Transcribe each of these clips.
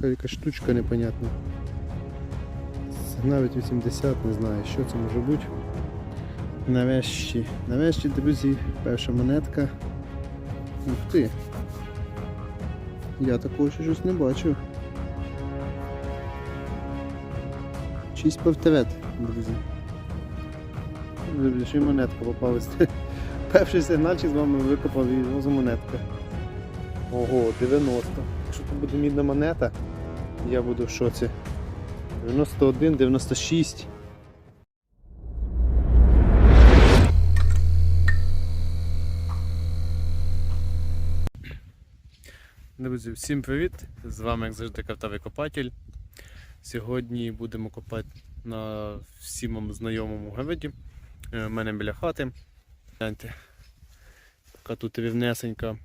така якась штучка непонятна. Навіть 80, не знаю, що це може бути. Нарешті, нарешті, друзі, перша монетка. Ух ти. Я такого ще щось не бачив. Чийсь певтевет, друзі. Друзі, ще й монетка попалась. Перший сигнальчик з вами викопав і зразу монетка. Ого, 90. Якщо це буде мідна монета, я буду в шоці. 91, 96. Друзі, всім привіт! З вами, як завжди, картавий копатель. Сьогодні будемо копати на всім знайомому городі. Е, У мене біля хати. Гляньте, така тут рівнесенька,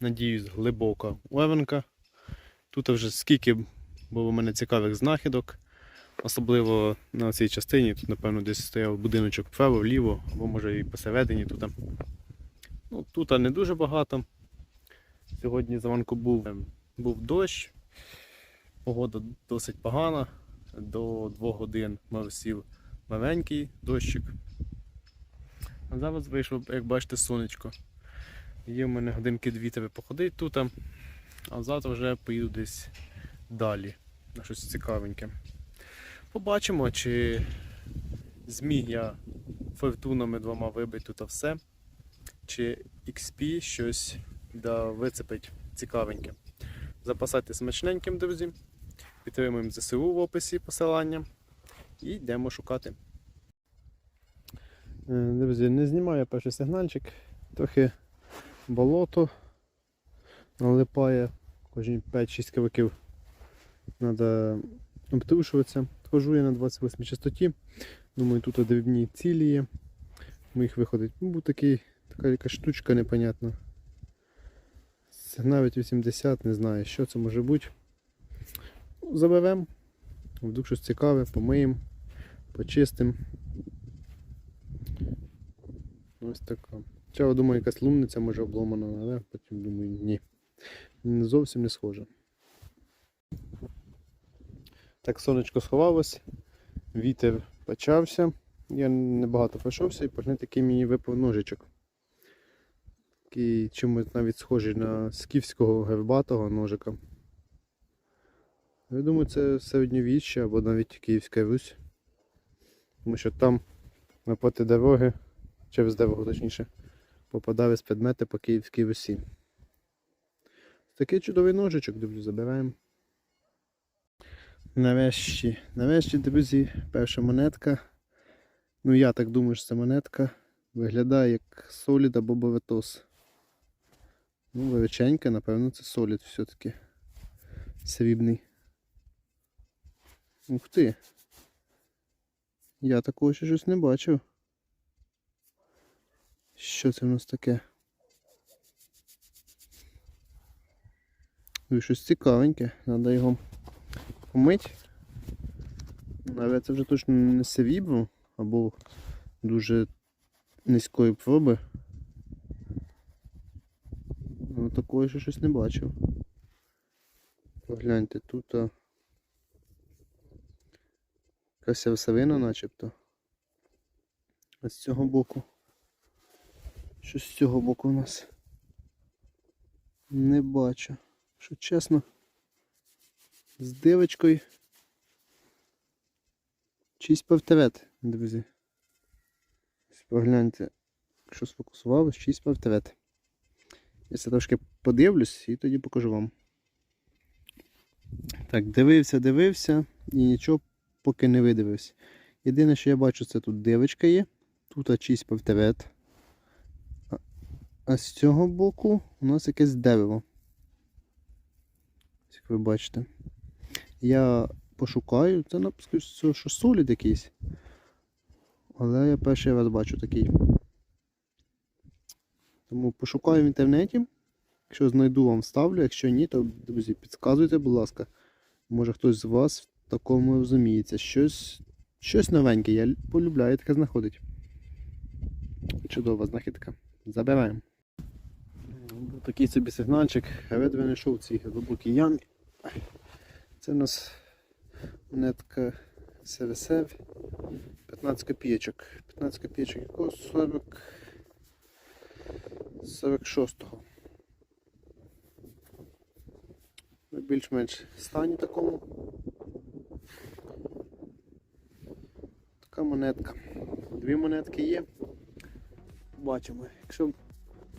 надіюсь, глибока левенка. Тут вже скільки було у мене цікавих знахідок. Особливо на цій частині, тут, напевно, десь стояв будиночок вправо, вліво, або може і посередині тут. Ну, тут не дуже багато. Сьогодні зранку був, ем, був дощ, погода досить погана. До 2 годин мав сів маленький дощик. А зараз вийшло, як бачите, сонечко. Є в мене годинки дві тебе походить тут, а завтра вже поїду десь далі на щось цікавеньке. Побачимо, чи зміг я фортунами двома вибити тут все, чи XP щось да вицепить цікавеньке. Запасайте смачненьким, друзі. Підтримуємо ЗСУ в описі посилання і йдемо шукати. Е, Друзі, не знімаю перший сигнальчик, трохи болото налипає кожні 5-6 років. Треба обтрушуватися. Хожу я на 28 частоті. Думаю, тут дрібні цілі є. Моїх виходить. Ну, був такий, така якась штучка непонятна. Навіть 80, не знаю, що це може бути. Заберемо. Вдруг щось цікаве, помиємо, почистимо. Ось така. Чого думаю, якась лунниця може обломана, але потім думаю, ні. Зовсім не схоже. Так, сонечко сховалось, вітер почався. Я небагато пройшовся і почне такий мені випав ножичок. Такий чимось навіть схожий на скіфського гербатого ножика. Я думаю, це середньовіччя або навіть Київська Русь. Тому що там напроти дороги, через дорогу точніше, попадались предмети по Київській Русі. Такий чудовий ножичок, друзі, забираємо. Нарешті, нарешті, друзі, перша монетка. Ну я так думаю, що це монетка. Виглядає як солід або боветос. Ну, величенька, напевно, це солід все-таки. Срібний. Ух ти. Я такого ще щось не бачив. Що це в нас таке? Ой, щось цікавеньке, треба його помити. Але це вже точно не срібло або дуже низької проби. Ну, такої ще щось не бачив. Погляньте, тут а... якась серсовина начебто. А з цього боку. Що з цього боку у нас? Не бачу. Що чесно. З дивочкою. Чийсь портрет, друзі. Погляньте, якщо сфокусувалось, чийсь портрет. Я це трошки подивлюсь і тоді покажу вам. Так, дивився, дивився і нічого поки не видивився. Єдине, що я бачу, це тут дивочка є, тут чийсь портрет. А, а з цього боку у нас якесь дерево. Як ви бачите. Я пошукаю, це написано, що солід якийсь. Але я перший раз бачу такий. Тому пошукаю в інтернеті. Якщо знайду, вам ставлю. Якщо ні, то, друзі, підказуйте, будь ласка. Може хтось з вас в такому розуміється. Щось щось новеньке. Я полюбляю таке знаходить. Чудова знахідка. Забираємо. Такий собі сигнальчик. Редве знайшов в цій глибокій ямі. Це у нас монетка СВСВ 15 копійочок. 15 копійочок якого 40 46-го. Більш-менш стані такому. Така монетка. Дві монетки є. Бачимо. Якщо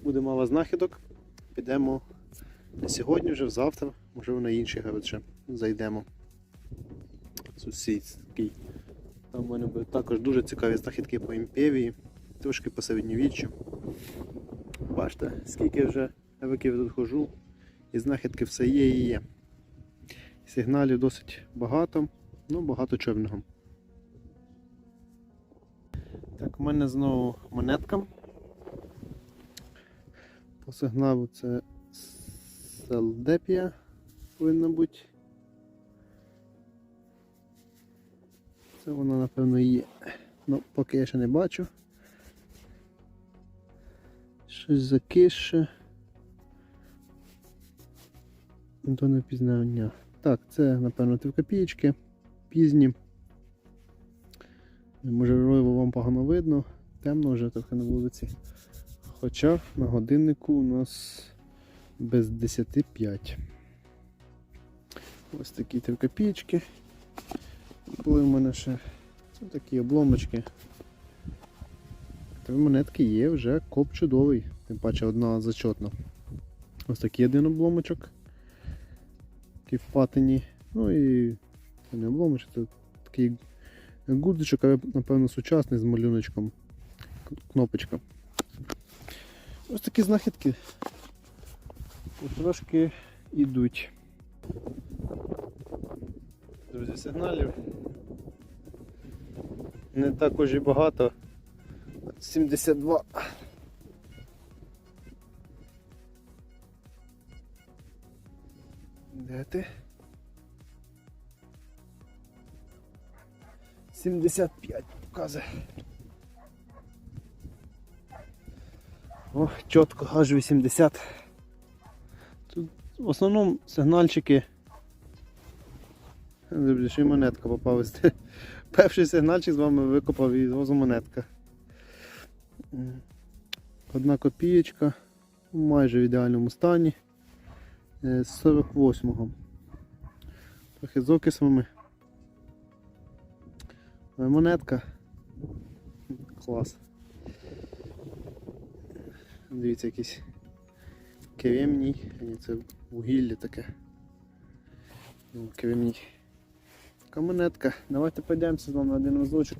буде мало знахідок, підемо не сьогодні, вже завтра, можливо на інші гаражі зайдемо. Сусідський. Там в мене також дуже цікаві знахідки по імперії, трошки по середньовіччю. Бачите, скільки вже років тут хожу, і знахідки все є і є. Сигналів досить багато, ну багато чорного. Так, у мене знову монетка. По сигналу це Селдепія повинна бути. Це вона напевно є. Ну, поки я ще не бачу. Щось закише. До непізнання. Так, це, напевно, 3 копієчки. Пізні. Можливо, вам погано видно. Темно вже трохи на вулиці. Хоча на годиннику у нас без 10.5. Ось такі 3 копійки. Були в мене ще такі обломочки. Три монетки є, вже коп чудовий, тим паче одна зачетна. Ось такий один обломочок. Такий в патині. Ну і це не обломочок, це такий гудзичок, але напевно сучасний з малюночком. Кнопочка. Ось такі знахідки трошки йдуть. Друзі, сигналів. Не також і багато. 72. Де ти? 75 показує. О, чітко, аж 80. Тут в основному сигнальчики. Й монетка попалась. Перший сигнальчик з вами викопав і зразу монетка. Одна копієчка майже в ідеальному стані. Е, З 48-го. Трохи з окисами. Монетка. Клас. Дивіться, якийсь кремній, це вугілля таке. Ну, Кремній. Така монетка. Давайте подивимося з вами на один разочок.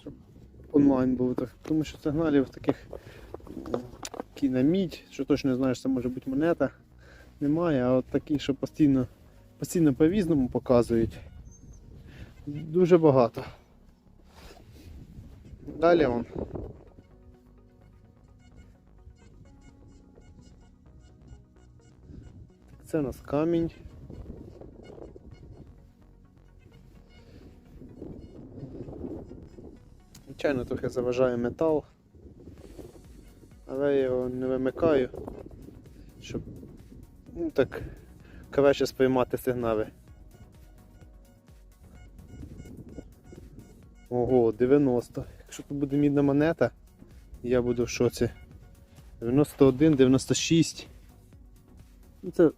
Щоб онлайн було так. Тому що сигналів таких які на мідь, що точно не знаєш, це може бути монета. Немає, а от такі, що постійно, постійно по-різному показують. Дуже багато. Далі он. Це у нас камінь. Звичайно, трохи заважає метал, але я його не вимикаю, щоб ну, так краще сприймати сигнали. Ого, 90. Якщо тут буде мідна монета, я буду в шоці. 91, 96. Ну це,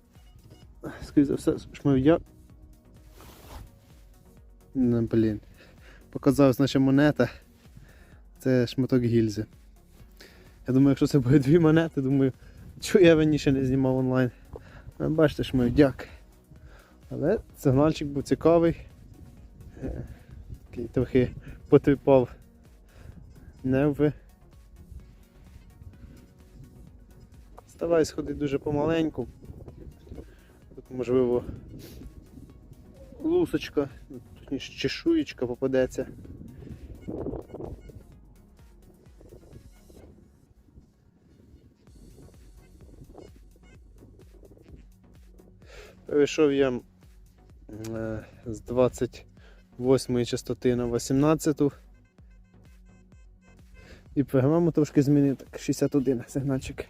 скоріше за все, шмов'я. Ну, блін. Показалась наша монета. Це шматок гільзи. Я думаю, якщо це буде дві монети, думаю, чого я раніше не знімав онлайн. А Бачите, шмовдяк. Але сигнальчик був цікавий. Е, Такий трохи потріпав нерви. Стараюсь ходити дуже помаленьку. Можливо лусочка, точніше чешуєчка попадеться. Перейшов я е, з 28 частоти на 18. І програму трошки змінив, так 61 сигнальчик.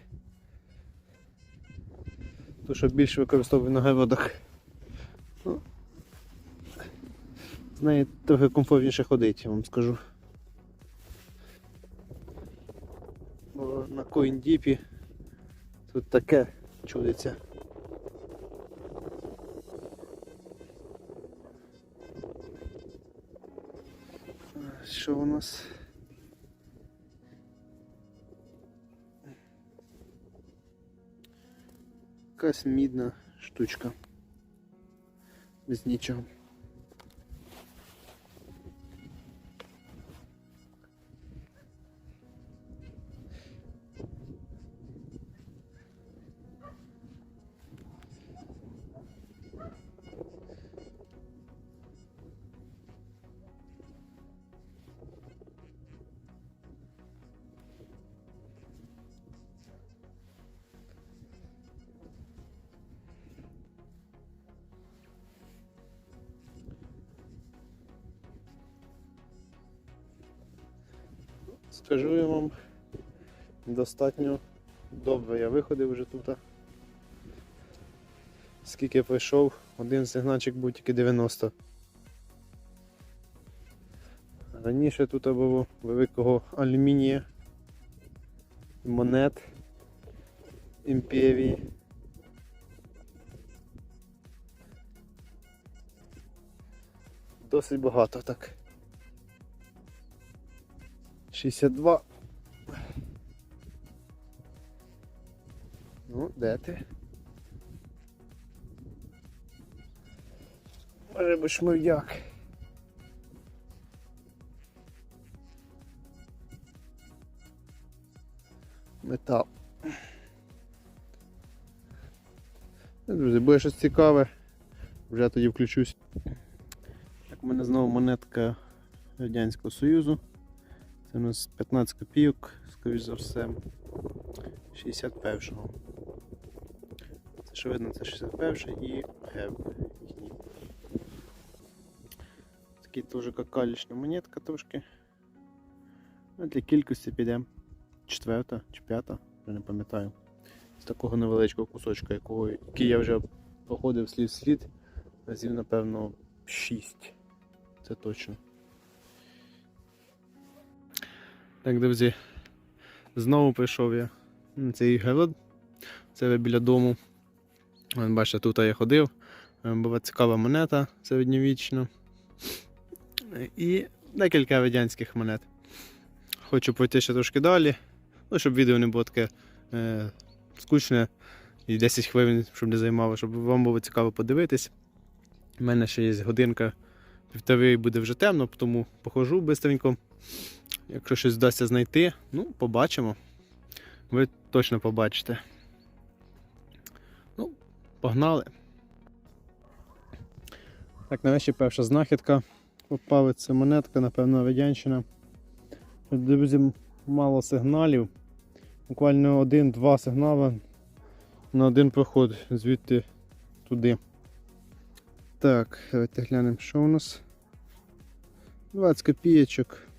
Ту, що більше використовую на геводах. Ну, з нею трохи комфортніше ходити, я вам скажу. Бо на CoinDeep тут таке чудиться. Що у нас? Якась мідна штучка. Без нічого. Скажу я вам, достатньо добре. Я виходив вже тут. Скільки пройшов, один сигнальчик був тільки 90. Раніше тут було великого алюмінія, монет, імперії. Досить багато так. 62. Ну, де ти? Може би шмов'як. Метал. Ну, Друзі, буде щось цікаве. Вже тоді включусь. Так, у мене знову монетка Радянського Союзу. Це у нас 15 копійок, скоріш за все. 61-го. Це що видно, це 61 і гев їхній. Такий теж какалічна монетка трошки. Ну, для кількості піде четверта чи п'ята, вже не пам'ятаю. З такого невеличкого кусочка, якого, який я вже походив слід слід, разів, напевно, 6. Це точно. Так, друзі, знову прийшов я на цей город. Це біля дому. Бачите, тут я ходив. Е, Була цікава монета середньовічна. І декілька радянських монет. Хочу пройти ще трошки далі, ну, щоб відео не було таке е, скучне і 10 хвилин, щоб не займало, щоб вам було цікаво подивитись. У мене ще є годинка півтори і буде вже темно, тому похожу швидко. Якщо щось вдасться знайти, ну, побачимо. Ви точно побачите. Ну, погнали. Так, нарешті перша знахідка. Попали це монетка, напевно, радянщина. Друзі, мало сигналів. Буквально один-два сигнали на один проход звідти туди. Так, давайте глянемо, що у нас. 20 копійочок.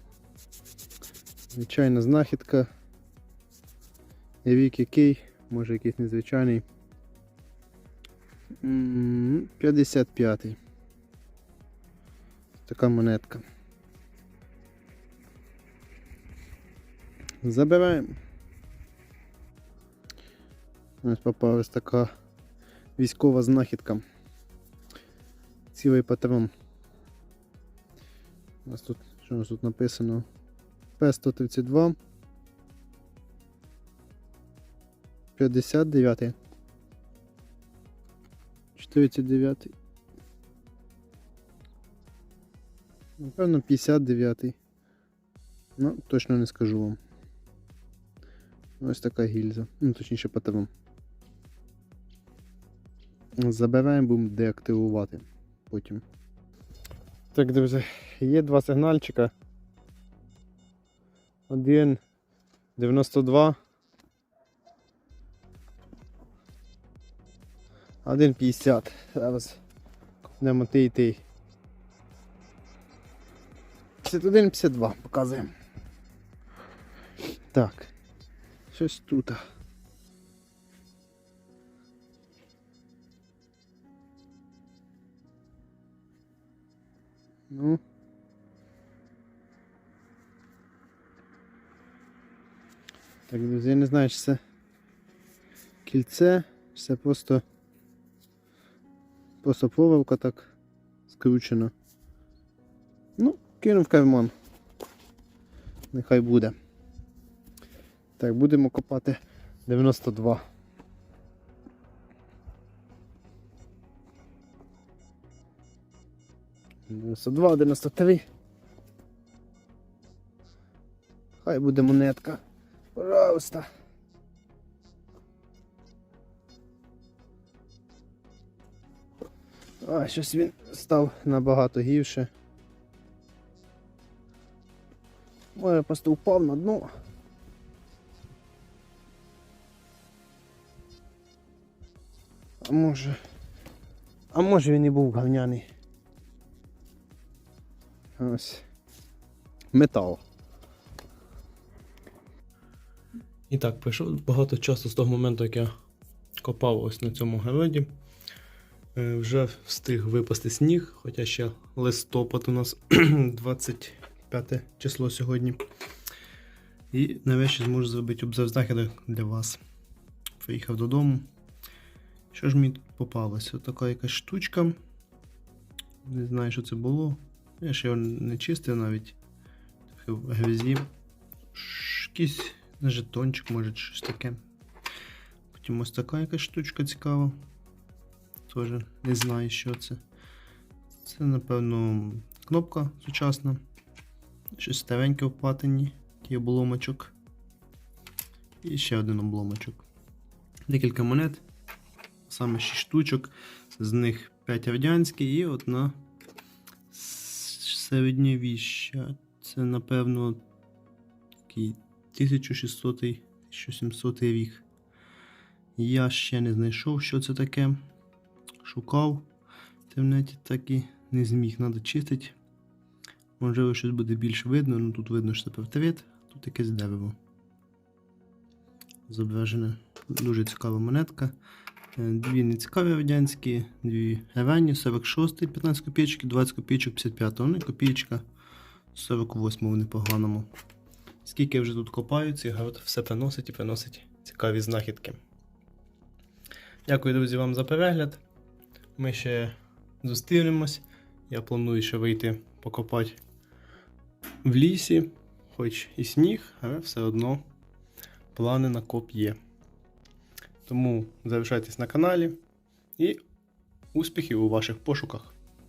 Звичайна знахідка. Рік який, може якийсь незвичайний. 55-й. Така монетка. Забираємо. Ось попалась така військова знахідка. Цілий патрон. У нас тут, що у нас тут написано? П-132. 59. 49. Напевно, 59. Ну, точно не скажу вам. Ось така гільза. Ну, точніше патрон. Забираємо, будемо деактивувати потім. Так, друзі, є два сигнальчика. Один 92. 1,50. Зараз купнемо тий і тий. 51,52 показуємо. Так. Щось тут. Ну. Так, друзі, я не знаю, чи це кільце, чи це просто просто проволока так скручена. Ну, кинув карман. Нехай буде. Так, будемо копати 92. Дев'яносто два, дев'яносто три. Хай буде монетка. Пожалуйста. А, щось він став набагато гірше. Може просто упав на дно. А може. А може він і був говняний. Ось. Метал. І так, пройшло багато часу з того моменту, як я копав ось на цьому городі. Е, Вже встиг випасти сніг, хоча ще листопад у нас 25 число сьогодні. І нарешті зможу зробити обзор знахідок для вас. Приїхав додому. Що ж мені тут попалося? Така якась штучка. Не знаю, що це було. Я ще його не чистив навіть. Трохи в грязі. Якийсь жетончик, може, щось таке. Потім ось така якась штучка цікава. Теж не знаю, що це. Це, напевно, кнопка сучасна. Щось стареньке в патині, такий обломочок. І ще один обломочок. Декілька монет. Саме 6 штучок. З них 5 радянські і одна середньовіща. Це, напевно, такий 1600-1700 рік. Я ще не знайшов, що це таке. Шукав в інтернеті, так і не зміг. Треба чистити. Можливо, щось буде більш видно, ну тут видно, що це портрет, тут якесь дерево. Зображена дуже цікава монетка. Е, Дві нецікаві радянські, дві ранні, 46, 15 копійочки, 20 копійочок, 55, ну і копійочка 48 в непоганому. Скільки вже тут копаю, цей город все приносить і приносить цікаві знахідки. Дякую, друзі, вам за перегляд. Ми ще зустрінемось. Я планую ще вийти покопати в лісі, хоч і сніг, але все одно плани на коп є. Тому залишайтесь на каналі і успіхів у ваших пошуках.